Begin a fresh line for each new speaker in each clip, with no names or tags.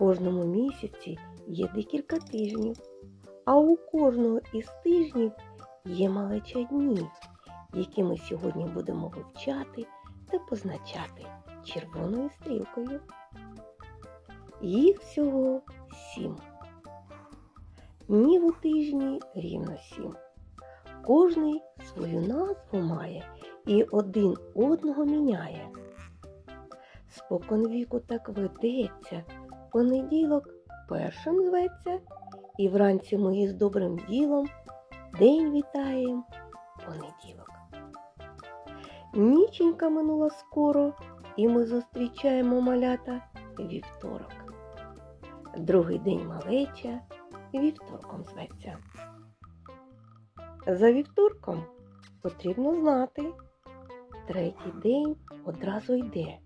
кожному місяці є декілька тижнів, а у кожного із тижнів є малеча днів, які ми сьогодні будемо вивчати та позначати червоною стрілкою. Їх всього сім. Днів у тижні рівно сім. Кожний свою назву має і один одного міняє. Спокон віку так ведеться, понеділок першим зветься, і вранці ми із добрим ділом день вітаєм понеділок. Ніченька минула скоро, і ми зустрічаємо малята вівторок. Другий день малеча вівторком зветься. За вівторком потрібно знати. Третій день одразу йде.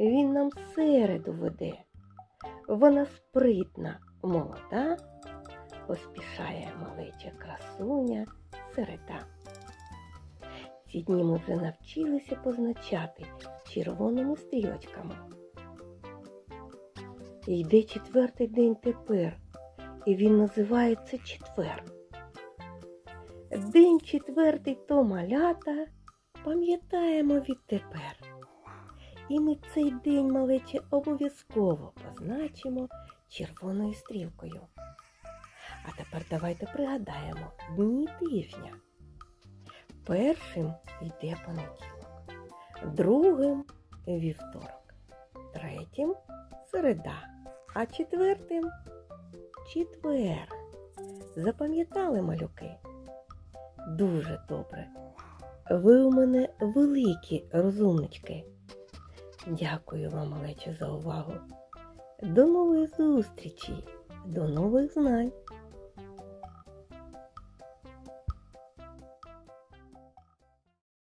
Він нам середу веде. Вона спритна, молода, поспішає малеча красуня середа. Ці дні ми вже навчилися позначати червоними стрілочками. Йде четвертий день тепер, і він називається четвер. День четвертий то малята пам'ятаємо відтепер. І ми цей день малече обов'язково позначимо червоною стрілкою. А тепер давайте пригадаємо дні тижня. Першим йде понеділок, другим вівторок, третім середа, а четвертим четвер. Запам'ятали малюки? Дуже добре. Ви у мене великі розумнички. Дякую вам, малечі, за увагу. До нових зустрічей, до нових знань.